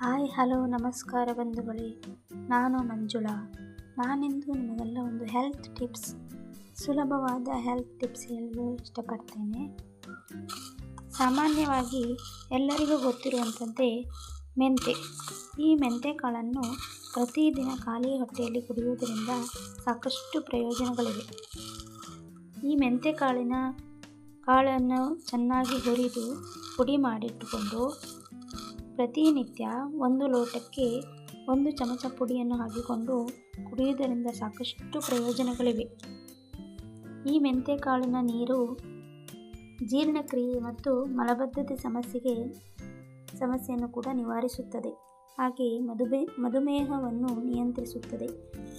Hi, hello, ನಮಸ್ಕಾರ ಬಂಧುಗಳೇ. ನಾನು ಮಂಜುಳಾ. ನಾನಿಂದು ನಿಮಗೆಲ್ಲ ಒಂದು ಹೆಲ್ತ್ ಟಿಪ್ಸ್ ಸುಲಭವಾದ ಹೆಲ್ತ್ ಟಿಪ್ಸ್ ಹೇಳಲು ಇಷ್ಟಪಡ್ತೇನೆ. ಸಾಮಾನ್ಯವಾಗಿ ಎಲ್ಲರಿಗೂ ಗೊತ್ತಿರುವಂಥದ್ದೇ ಮೆಂತೆ. ಈ ಮೆಂತೆ ಕಾಳನ್ನು ಪ್ರತಿದಿನ ಖಾಲಿ ಹೊಟ್ಟೆಯಲ್ಲಿ ಕುಡಿಯುವುದರಿಂದ ಸಾಕಷ್ಟು ಪ್ರಯೋಜನಗಳಿವೆ. ಈ ಮೆಂತೆ ಕಾಳಿನ ಕಾಳನ್ನು ಚೆನ್ನಾಗಿ ಹುರಿದು ಪುಡಿ ಮಾಡಿಟ್ಟುಕೊಂಡು ಪ್ರತಿನಿತ್ಯ ಒಂದು ಲೋಟಕ್ಕೆ ಒಂದು ಚಮಚ ಪುಡಿಯನ್ನು ಹಾಕಿಕೊಂಡು ಕುಡಿಯುವುದರಿಂದ ಸಾಕಷ್ಟು ಪ್ರಯೋಜನಗಳಿವೆ. ಈ ಮೆಂತೆ ಕಾಳಿನ ನೀರು ಜೀರ್ಣಕ್ರಿಯೆ ಮತ್ತು ಮಲಬದ್ಧತೆ ಸಮಸ್ಯೆಗೆ ಸಮಸ್ಯೆಯನ್ನು ಕೂಡ ನಿವಾರಿಸುತ್ತದೆ. ಹಾಗೆಯೇ ಮಧುಮೇ, ಮಧುಮೇಹವನ್ನು ನಿಯಂತ್ರಿಸುತ್ತದೆ.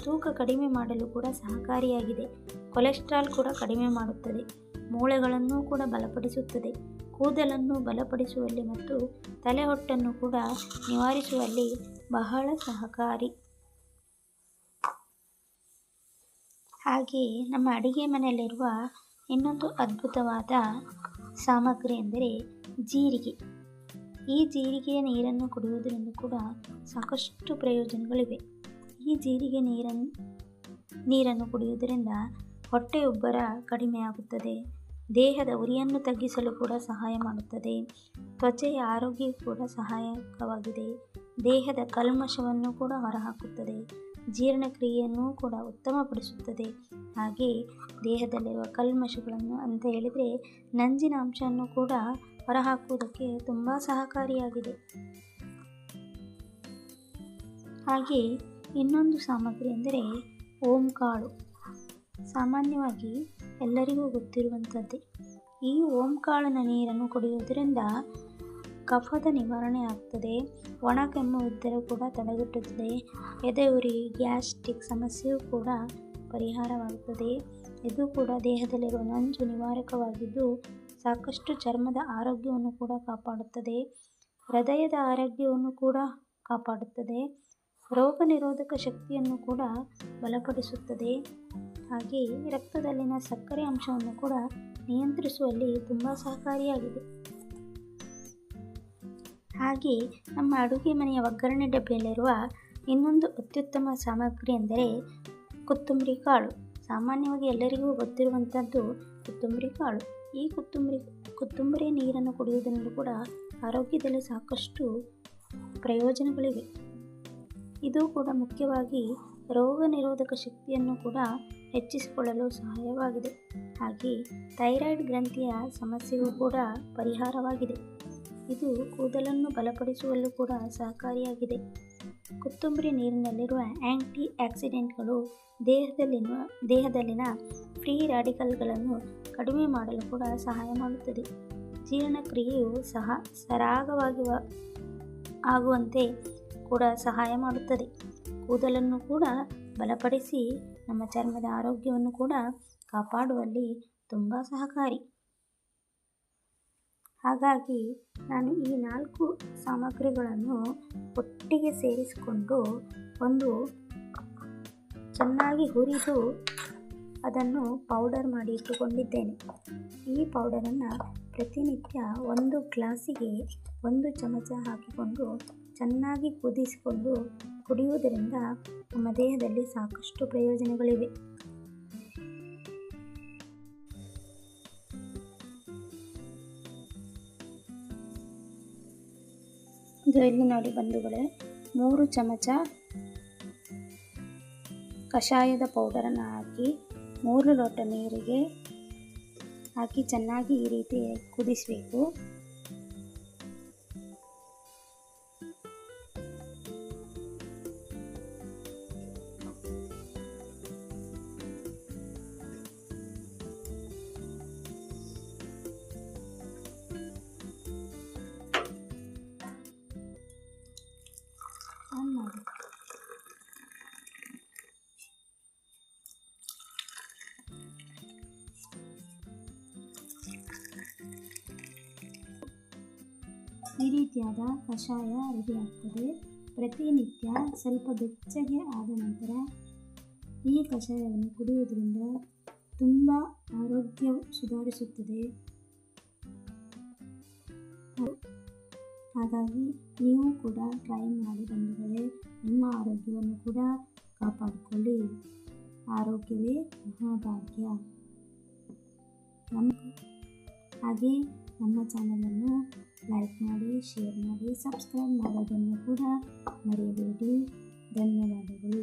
ತೂಕ ಕಡಿಮೆ ಮಾಡಲು ಕೂಡ ಸಹಕಾರಿಯಾಗಿದೆ. ಕೊಲೆಸ್ಟ್ರಾಲ್ ಕೂಡ ಕಡಿಮೆ ಮಾಡುತ್ತದೆ. ಮೂಳೆಗಳನ್ನು ಕೂಡ ಬಲಪಡಿಸುತ್ತದೆ. ಕೂದಲನ್ನು ಬಲಪಡಿಸುವಲ್ಲಿ ಮತ್ತು ತಲೆಹೊಟ್ಟನ್ನು ಕೂಡ ನಿವಾರಿಸುವಲ್ಲಿ ಬಹಳ ಸಹಕಾರಿ. ಹಾಗೆಯೇ ನಮ್ಮ ಅಡಿಗೆ ಮನೆಯಲ್ಲಿರುವ ಇನ್ನೊಂದು ಅದ್ಭುತವಾದ ಸಾಮಗ್ರಿ ಎಂದರೆ ಜೀರಿಗೆ. ಈ ಜೀರಿಗೆಯ ನೀರನ್ನು ಕುಡಿಯುವುದರಿಂದ ಕೂಡ ಸಾಕಷ್ಟು ಪ್ರಯೋಜನಗಳಿವೆ. ಈ ಜೀರಿಗೆ ನೀರನ್ನು ನೀರನ್ನು ಕುಡಿಯುವುದರಿಂದ ಹೊಟ್ಟೆಯುಬ್ಬರ ಕಡಿಮೆಯಾಗುತ್ತದೆ. ದೇಹದ ಉರಿಯನ್ನು ತಗ್ಗಿಸಲು ಕೂಡ ಸಹಾಯ ಮಾಡುತ್ತದೆ. ತ್ವಚೆಯ ಆರೋಗ್ಯ ಕೂಡ ಸಹಾಯಕವಾಗಿದೆ. ದೇಹದ ಕಲ್ಮಶವನ್ನು ಕೂಡ ಹೊರಹಾಕುತ್ತದೆ. ಜೀರ್ಣಕ್ರಿಯೆಯನ್ನು ಕೂಡ ಉತ್ತಮಪಡಿಸುತ್ತದೆ. ಹಾಗೆ ದೇಹದಲ್ಲಿರುವ ಕಲ್ಮಶಗಳನ್ನು ಅಂತ ಹೇಳಿದರೆ ನಂಜಿನ ಅಂಶವನ್ನು ಕೂಡ ಹೊರಹಾಕುವುದಕ್ಕೆ ತುಂಬ ಸಹಕಾರಿಯಾಗಿದೆ. ಹಾಗೆ ಇನ್ನೊಂದು ಸಾಮಗ್ರಿ ಎಂದರೆ ಓಂಕಾಳು ಸಾಮಾನ್ಯವಾಗಿ ಎಲ್ಲರಿಗೂ ಗೊತ್ತಿರುವಂಥದ್ದೇ. ಈ ಓಂಕಾಳಿನ ನೀರನ್ನು ಕುಡಿಯುವುದರಿಂದ ಕಫದ ನಿವಾರಣೆ ಆಗ್ತದೆ. ಒಣ ಕೆಮ್ಮು ಇದ್ದರೂ ಕೂಡ ತಡೆಗಟ್ಟುತ್ತದೆ. ಎದೆ ಉರಿ ಗ್ಯಾಸ್ಟ್ರಿಕ್ ಸಮಸ್ಯೆಯೂ ಕೂಡ ಪರಿಹಾರವಾಗುತ್ತದೆ. ಇದು ಕೂಡ ದೇಹದಲ್ಲಿರುವ ನಂಜು ನಿವಾರಕವಾಗಿದ್ದು ಸಾಕಷ್ಟು ಚರ್ಮದ ಆರೋಗ್ಯವನ್ನು ಕೂಡ ಕಾಪಾಡುತ್ತದೆ. ಹೃದಯದ ಆರೋಗ್ಯವನ್ನು ಕೂಡ ಕಾಪಾಡುತ್ತದೆ. ರೋಗ ನಿರೋಧಕ ಶಕ್ತಿಯನ್ನು ಕೂಡ ಬಲಪಡಿಸುತ್ತದೆ. ಹಾಗೆ ರಕ್ತದಲ್ಲಿನ ಸಕ್ಕರೆ ಅಂಶವನ್ನು ಕೂಡ ನಿಯಂತ್ರಿಸುವಲ್ಲಿ ತುಂಬ ಸಹಕಾರಿಯಾಗಿದೆ. ಹಾಗೆ ನಮ್ಮ ಅಡುಗೆ ಮನೆಯ ಒಗ್ಗರಣೆ ಡಬ್ಬಿಯಲ್ಲಿರುವ ಇನ್ನೊಂದು ಅತ್ಯುತ್ತಮ ಸಾಮಗ್ರಿ ಎಂದರೆ ಕೊತ್ತಂಬರಿ ಕಾಳು. ಸಾಮಾನ್ಯವಾಗಿ ಎಲ್ಲರಿಗೂ ಗೊತ್ತಿರುವಂಥದ್ದು ಕೊತ್ತಂಬರಿ ಕಾಳು. ಈ ಕೊತ್ತಂಬರಿ ಕೊತ್ತಂಬರಿ ನೀರನ್ನು ಕುಡಿಯುವುದರಿಂದ ಕೂಡ ಆರೋಗ್ಯದಲ್ಲಿ ಸಾಕಷ್ಟು ಪ್ರಯೋಜನಗಳಿವೆ. ಇದು ಕೂಡ ಮುಖ್ಯವಾಗಿ ರೋಗ ನಿರೋಧಕ ಶಕ್ತಿಯನ್ನು ಕೂಡ ಹೆಚ್ಚಿಸಿಕೊಳ್ಳಲು ಸಹಾಯವಾಗಿದೆ. ಹಾಗೆ ಥೈರಾಯ್ಡ್ ಗ್ರಂಥಿಯ ಸಮಸ್ಯೆಗೂ ಕೂಡ ಪರಿಹಾರವಾಗಿದೆ. ಇದು ಕೂದಲನ್ನು ಬಲಪಡಿಸುವಲ್ಲೂ ಕೂಡ ಸಹಕಾರಿಯಾಗಿದೆ. ಕೊತ್ತಂಬರಿ ನೀರಿನಲ್ಲಿರುವ ಆ್ಯಂಟಿ ಆಕ್ಸಿಡೆಂಟ್ಗಳು ದೇಹದಲ್ಲಿನ ದೇಹದಲ್ಲಿನ ಫ್ರೀ ರಾಡಿಕಲ್ಗಳನ್ನು ಕಡಿಮೆ ಮಾಡಲು ಕೂಡ ಸಹಾಯ ಮಾಡುತ್ತದೆ. ಜೀರ್ಣಕ್ರಿಯೆಯು ಸಹ ಸರಾಗವಾಗಿ ಆಗುವಂತೆ ಕೂಡ ಸಹಾಯ ಮಾಡುತ್ತದೆ. ಕೂದಲನ್ನು ಕೂಡ ಬಲಪಡಿಸಿ ನಮ್ಮ ಚರ್ಮದ ಆರೋಗ್ಯವನ್ನು ಕೂಡ ಕಾಪಾಡುವಲ್ಲಿ ತುಂಬ ಸಹಕಾರಿ. ಹಾಗಾಗಿ ನಾನು ಈ ನಾಲ್ಕು ಸಾಮಗ್ರಿಗಳನ್ನು ಒಟ್ಟಿಗೆ ಸೇರಿಸಿಕೊಂಡು ಒಂದು ಚೆನ್ನಾಗಿ ಹುರಿದು ಅದನ್ನು ಪೌಡರ್ ಮಾಡಿ ಇಟ್ಟುಕೊಂಡಿದ್ದೇನೆ. ಈ ಪೌಡರನ್ನು ಪ್ರತಿನಿತ್ಯ ಒಂದು ಗ್ಲಾಸಿಗೆ ಒಂದು ಚಮಚ ಹಾಕಿಕೊಂಡು ಚೆನ್ನಾಗಿ ಕುದಿಸಿಕೊಂಡು ಕುಡಿಯುವುದರಿಂದ ನಮ್ಮ ದೇಹದಲ್ಲಿ ಸಾಕಷ್ಟು ಪ್ರಯೋಜನಗಳಿವೆ. ಇಲ್ಲಿ ನೋಡಿ ಬಂಧುಗಳೇ, ಮೂರು ಚಮಚ ಕಷಾಯದ ಪೌಡರನ್ನು ಹಾಕಿ, ಮೂರು ಲೋಟ ನೀರಿಗೆ ಹಾಕಿ ಚೆನ್ನಾಗಿ ಈ ರೀತಿ ಕುದಿಸಬೇಕು. ಈ ರೀತಿಯಾದ ಕಷಾಯ ರೆಡಿಯಾಗ್ತದೆ. ಪ್ರತಿನಿತ್ಯ ಸ್ವಲ್ಪ ಬೆಚ್ಚಗೆ ಆದ ನಂತರ ಈ ಕಷಾಯವನ್ನು ಕುಡಿಯುವುದರಿಂದ ತುಂಬ ಆರೋಗ್ಯ ಸುಧಾರಿಸುತ್ತದೆ. ಹಾಗಾಗಿ ನೀವು ಕೂಡ ಟ್ರೈ ಮಾಡಿ ಬಂಧುಗಳೇ, ನಿಮ್ಮ ಆರೋಗ್ಯವನ್ನು ಕೂಡ ಕಾಪಾಡಿಕೊಳ್ಳಿ. ಆರೋಗ್ಯವೇ ಮಹಾಭಾಗ್ಯ. ನಮ್ಮ ಹಾಗೆ ನಮ್ಮ ಚಾನಲನ್ನು ಶೇರ್ ಮಾಡಿ ಸಬ್ಸ್ಕ್ರೈಬ್ ಮಾಡೋದನ್ನು ಕೂಡ ಮರೆಯಬೇಡಿ ಧನ್ಯವಾದಗಳು